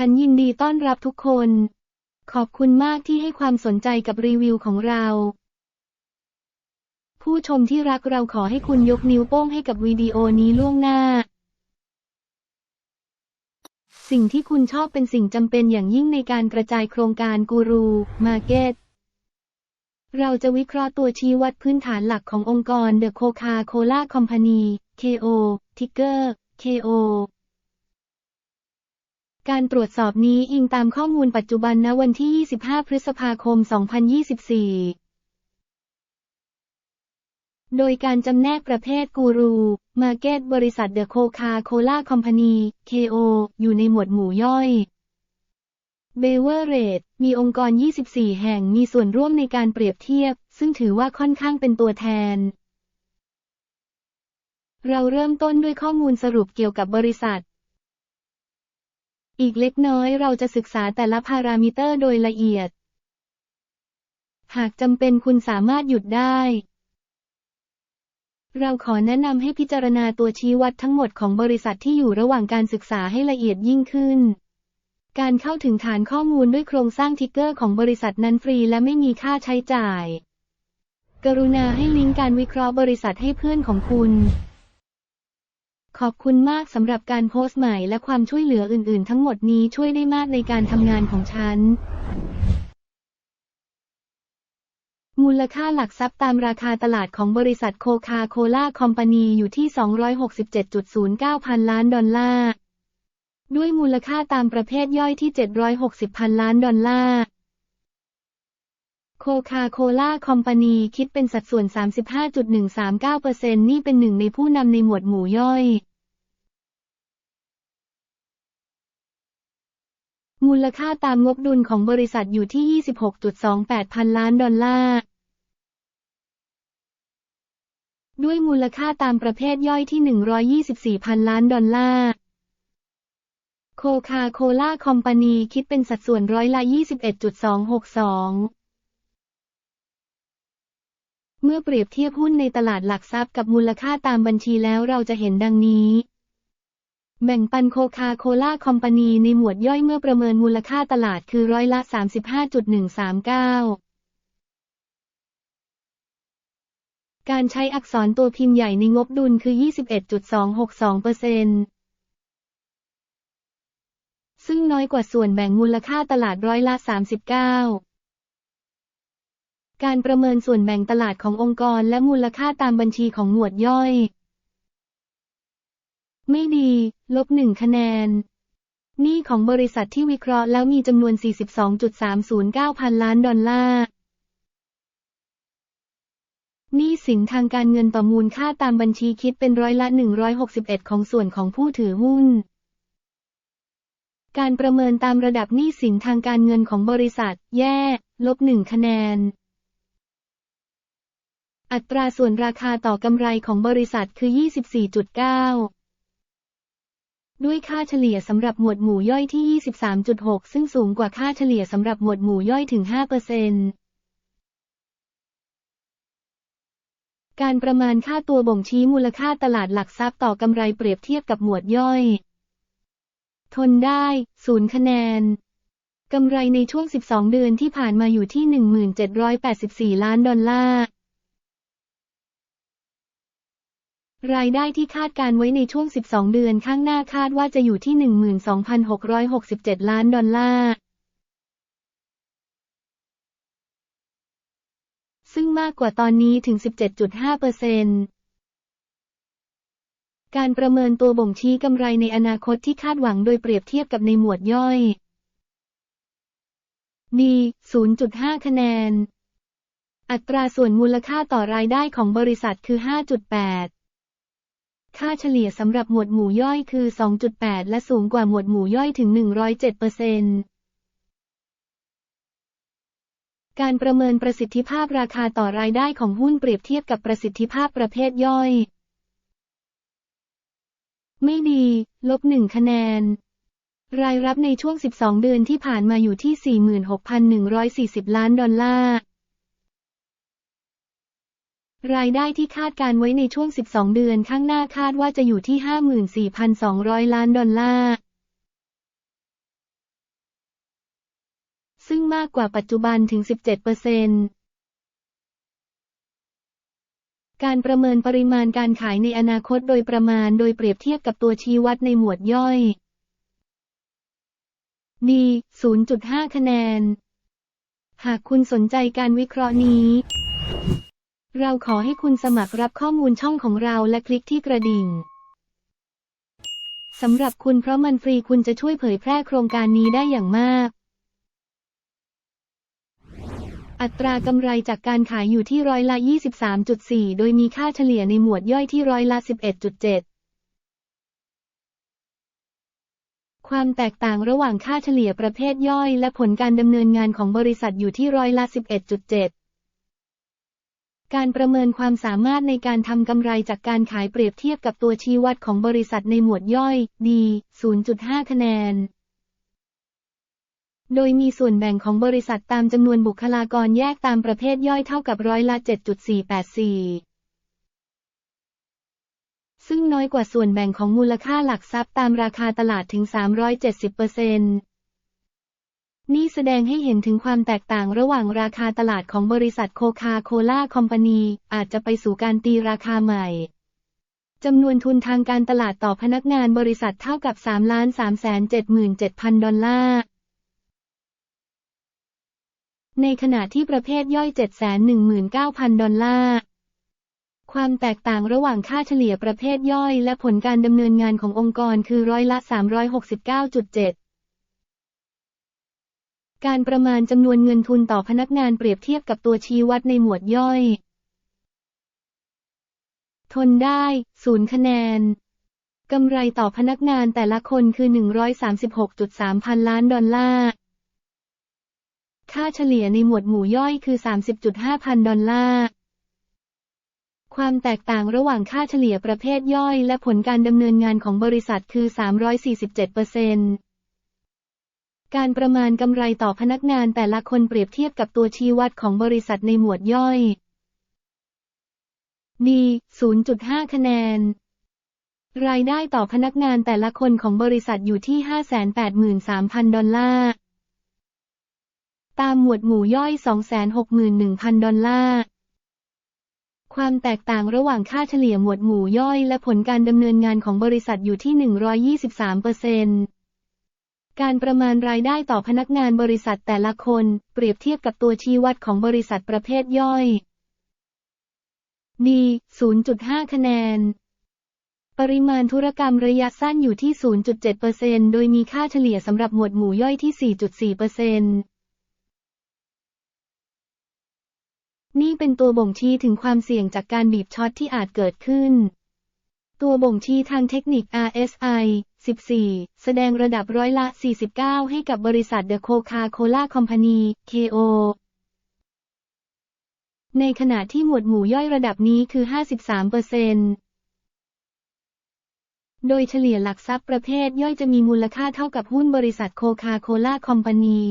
ฉันยินดีต้อนรับทุกคน ขอบคุณมากที่ให้ความสนใจกับรีวิวของเรา ผู้ชมที่รักเราขอให้คุณยกนิ้วโป้งให้กับวิดีโอนี้ล่วงหน้า สิ่งที่คุณชอบเป็นสิ่งจำเป็นอย่างยิ่งในการกระจายโครงการกูรูมาร์เก็ตเราจะวิเคราะห์ตัวชี้วัดพื้นฐานหลักขององค์กร The Coca-Cola Company KO Ticker KO การตรวจสอบนี้อิงตามข้อมูลปัจจุบันณวันที่ 25 พฤษภาคม 2024 โดยการจำแนกประเภทกูรู มาเก็ตบริษัทเดอะโคคาโคล่าคอมพานี KO อยู่ในหมวดหมู่ย่อยเบเวอร์เรดมีองค์กร 24 แห่งมีส่วนร่วมในการเปรียบเทียบ ซึ่งถือว่าค่อนข้างเป็นตัวแทน เราเริ่มต้นด้วยข้อมูลสรุปเกี่ยวกับบริษัท อีกเล็กน้อยเราจะศึกษาแต่ละพารามิเตอร์โดยละเอียด หากจำเป็นคุณสามารถหยุดได้ เราขอแนะนำให้พิจารณาตัวชี้วัดทั้งหมดของบริษัทที่อยู่ระหว่างการศึกษาให้ละเอียดยิ่งขึ้น การเข้าถึงฐานข้อมูลด้วยโครงสร้างทิกเกอร์ของบริษัทนั้นฟรีและไม่มีค่าใช้จ่าย กรุณาให้ลิงก์การวิเคราะห์บริษัทให้เพื่อนของคุณ ขอบคุณมากสำหรับการโพสต์ใหม่และความช่วยเหลืออื่นๆ ทั้งหมดนี้ช่วยได้มากในการทำงานของฉัน มูลค่าหลักทรัพย์ตามราคาตลาดของบริษัทโคคาโคล่าคอมพานีอยู่ที่ 267.09 พันล้านดอลลาร์ ด้วยมูลค่าตามประเภทย่อยที่ 760 พันล้านดอลลาร์โคคาโคล่าคอมพานีคิดเป็นสัดส่วน 35.139%นี่เป็นหนึ่งในผู้นำในหมวดหมู่ย่อย มูลค่าตามงบดุลของบริษัทอยู่ที่ 26.28 พันล้านดอลลาร์ ด้วยมูลค่าตามประเภทย่อยที่ 124 พันล้านดอลลาร์โคคาโคล่าคอมพานีคิดเป็นสัดส่วนร้อยละ 21.262เมื่อเปรียบเทียบหุ้นในตลาดหลักทรัพย์กับมูลค่าตามบัญชีแล้วเราจะเห็นดังนี้ แบ่งปันโคคาโคล่าคอมพานีในหมวดย่อยเมื่อประเมินมูลค่าตลาดคือร้อยละ 35.139การใช้อักษรตัวพิมพ์ใหญ่ในงบดุลคือ 21.262%ซึ่งน้อยกว่าส่วนแบ่งมูลค่าตลาดร้อยละ 39 การประเมินส่วนแบ่งตลาดขององค์กรและมูลค่าตามบัญชีของหมวดย่อย ไม่ดี ลบหนึ่งคะแนน หนี้ของบริษัทที่วิเคราะห์แล้วมีจำนวน 42.309 พันล้านดอลลาร์หนี้สินทางการเงินต่อมูลค่าตามบัญชีคิดเป็นร้อยละ 161 ของส่วนของผู้ถือหุ้น การประเมินตามระดับหนี้สินทางการเงินของบริษัท แย่ ลบหนึ่งคะแนน อัตราส่วนราคาต่อกำไรของบริษัทคือ 24.9 ด้วยค่าเฉลี่ยสำหรับหมวดหมู่ย่อยที่ 23.6 ซึ่งสูงกว่าค่าเฉลี่ยสำหรับหมวดหมู่ย่อยถึง5%การประมาณค่าตัวบ่งชี้มูลค่าตลาดหลักทรัพย์ต่อกำไรเปรียบเทียบกับหมวดย่อย ทนได้0คะแนน กำไรในช่วง 12 เดือนที่ผ่านมาอยู่ที่ 1784 ล้านดอลลาร์ รายได้ที่คาดการไว้ในช่วง 12 เดือนข้างหน้าคาดว่าจะอยู่ที่ 12,667 ล้านดอลลาร์ ซึ่งมากกว่าตอนนี้ถึง 17.5%เปอร์เซ็นต์การประเมินตัวบ่งชี้กำไรในอนาคตที่คาดหวังโดยเปรียบเทียบกับในหมวดย่อยดี0.5 คะแนน อัตราส่วนมูลค่าต่อรายได้ของบริษัทคือ 5.8 ค่าเฉลี่ยสำหรับหมวดหมู่ย่อยคือ 2.8 และสูงกว่าหมวดหมู่ย่อยถึง 107%เปอร์เซ็นต์การประเมินประสิทธิภาพราคาต่อรายได้ของหุ้นเปรียบเทียบกับประสิทธิภาพประเภทย่อย ไม่ดี ลบหนึ่งคะแนน รายรับในช่วง 12 เดือนที่ผ่านมาอยู่ที่ 46,140 ล้านดอลลาร์ รายได้ที่คาดการไว้ในช่วง 12 เดือนข้างหน้าคาดว่าจะอยู่ที่ 54,200 ล้านดอลลาร์ ซึ่งมากกว่าปัจจุบันถึง 17%การประเมินปริมาณการขายในอนาคตโดยประมาณโดยเปรียบเทียบกับตัวชี้วัดในหมวดย่อย D 0.5 คะแนน หากคุณสนใจการวิเคราะห์นี้ เราขอให้คุณสมัครรับข้อมูลช่องของเราและคลิกที่กระดิ่งสำหรับคุณเพราะมันฟรีคุณจะช่วยเผยแพร่โครงการนี้ได้อย่างมาก อัตรากำไรจากการขายอยู่ที่ร้อยละ 23.4 โดยมีค่าเฉลี่ยในหมวดย่อยที่ร้อยละ 11.7 ความแตกต่างระหว่างค่าเฉลี่ยประเภทย่อยและผลการดำเนินงานของบริษัทอยู่ที่ร้อยละ 11.7 การประเมินความสามารถในการทำกำไรจากการขายเปรียบเทียบกับตัวชี้วัดของบริษัทในหมวดย่อย D 0.5 คะแนน โดยมีส่วนแบ่งของบริษัทตามจำนวนบุคลากรแยกตามประเภทย่อยเท่ากับร้อยละ 7.484 ซึ่งน้อยกว่าส่วนแบ่งของมูลค่าหลักทรัพย์ตามราคาตลาดถึง 370%นี่ นี่แสดงให้เห็นถึงความแตกต่างระหว่างราคาตลาดของบริษัทโคคาโคล่าคอมพานีอาจจะไปสู่การตีราคาใหม่จำนวนทุนทางการตลาดต่อพนักงานบริษัทเท่ากับ 3 3 7 7 0 0 0ดอลลาร์ ในขณะที่ประเภทย่อย 719,000 ดอลลาร์ ความแตกต่างระหว่างค่าเฉลี่ยประเภทย่อยและผลการดำเนินงานขององค์กรคือร้อยละ 369.7 การประมาณจำนวนเงินทุนต่อพนักงานเปรียบเทียบกับตัวชี้วัดในหมวดย่อย ทนได้0คะแนน กำไรต่อพนักงานแต่ละคนคือ 136.3 พันล้านดอลลาร์ ค่าเฉลี่ยในหมวดหมู่ย่อยคือ 30.5 พันดอลลาร์ ความแตกต่างระหว่างค่าเฉลี่ยประเภทย่อยและผลการดำเนินงานของบริษัทคือ 347%เปอร์เซ็นต์ การประมาณกำไรต่อพนักงานแต่ละคนเปรียบเทียบกับตัวชี้วัดของบริษัทในหมวดย่อย D 0.5 คะแนน รายได้ต่อพนักงานแต่ละคนของบริษัทอยู่ที่ 583,000 ดอลลาร์ ตามหมวดหมู่ย่อย 261,000 ดอลลาร์ ความแตกต่างระหว่างค่าเฉลี่ยหมวดหมู่ย่อยและผลการดำเนินงานของบริษัทอยู่ที่ 123%เปอร์เซ็นต์ การประมาณรายได้ต่อพนักงานบริษัทแต่ละคน เปรียบเทียบกับตัวชี้วัดของบริษัทประเภทย่อย D 0.5 คะแนน ปริมาณธุรกรรมระยะสั้นอยู่ที่ 0.7%โดยมีค่าเฉลี่ยสำหรับหมวดหมู่ย่อยที่ 4.4%นี่เป็นตัวบ่งชี้ถึงความเสี่ยงจากการบีบช็อตที่อาจเกิดขึ้น ตัวบ่งชี้ทางเทคนิค RSI 14 แสดงระดับร้อยละ 49 ให้กับบริษัท The Coca-Cola Company KO ในขณะที่หมวดหมู่ย่อยระดับนี้คือ 53เปอร์เซนต์โดยเฉลี่ยหลักทรัพย์ประเภทย่อยจะมีมูลค่าเท่ากับหุ้นบริษัทโคคาโคล่าคอมพานี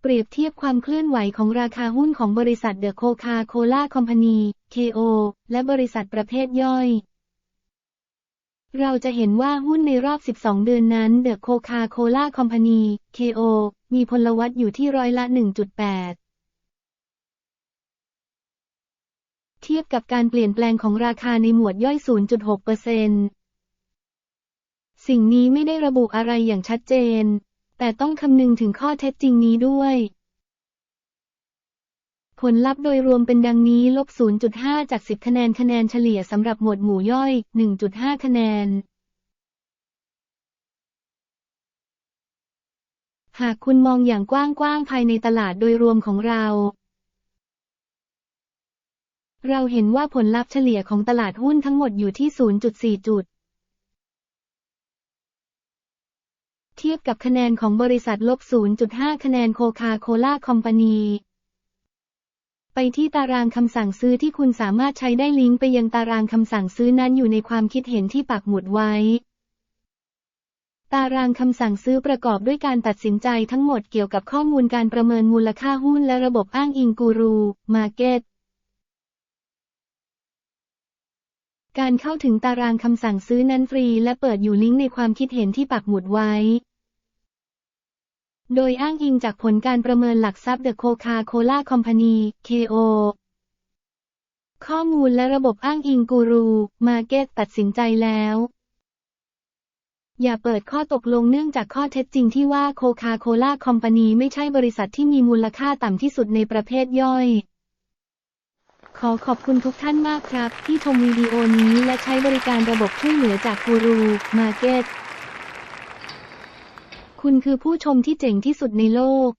เปรียบเทียบความเคลื่อนไหวของราคาหุ้นของบริษัทเดอะโคคาโคล่าคอมพานี KO และบริษัทประเภทย่อย เราจะเห็นว่าหุ้นในรอบ 12 เดือนนั้นเดอะโคคาโคล่าคอมพานี KO มีพลวัตอยู่ที่ร้อยละ 1.8เทียบกับการเปลี่ยนแปลงของราคาในหมวดย่อย 0.6%เซสิ่งนี้ไม่ได้ระบุอะไรอย่างชัดเจน แต่ต้องคำนึงถึงข้อเท็จจริงนี้ด้วย ผลลัพธ์โดยรวมเป็นดังนี้ลบ 0.5 จาก 10 คะแนนคะแนนเฉลี่ยสำหรับหมวดหมู่ย่อย 1.5 คะแนน หากคุณมองอย่างกว้างๆภายในตลาดโดยรวมของเรา เราเห็นว่าผลลัพธ์เฉลี่ยของตลาดหุ้นทั้งหมดอยู่ที่ 0.4 จุด เทียบกับคะแนนของบริษัทลบ 0.5 คะแนนโคคาโคล่าคอมพานี ไปที่ตารางคำสั่งซื้อที่คุณสามารถใช้ได้ลิงก์ไปยังตารางคำสั่งซื้อนั้นอยู่ในความคิดเห็นที่ปักหมุดไว้ ตารางคำสั่งซื้อประกอบด้วยการตัดสินใจทั้งหมดเกี่ยวกับข้อมูลการประเมินมูลค่าหุ้นและระบบอ้างอิงกูรู มาร์เก็ตการเข้าถึงตารางคำสั่งซื้อนั้นฟรีและเปิดอยู่ลิงก์ในความคิดเห็นที่ปักหมุดไว้ โดยอ้างอิงจากผลการประเมินหลักทรัพย์ The Coca-Cola Company KO ข้อมูลและระบบอ้างอิงกูรูมาเก็ตตัดสินใจแล้ว อย่าเปิดข้อตกลงเนื่องจากข้อเท็จจริงที่ว่าโคคาโคล่าคอมพานีไม่ใช่บริษัทที่มีมูลค่าต่ำที่สุดในประเภทย่อย ขอขอบคุณทุกท่านมากครับ ที่ชมวิดีโอนี้และใช้บริการระบบช่วยเหลือจากกูรูมาเก็ต คุณคือผู้ชมที่เจ๋งที่สุดในโลก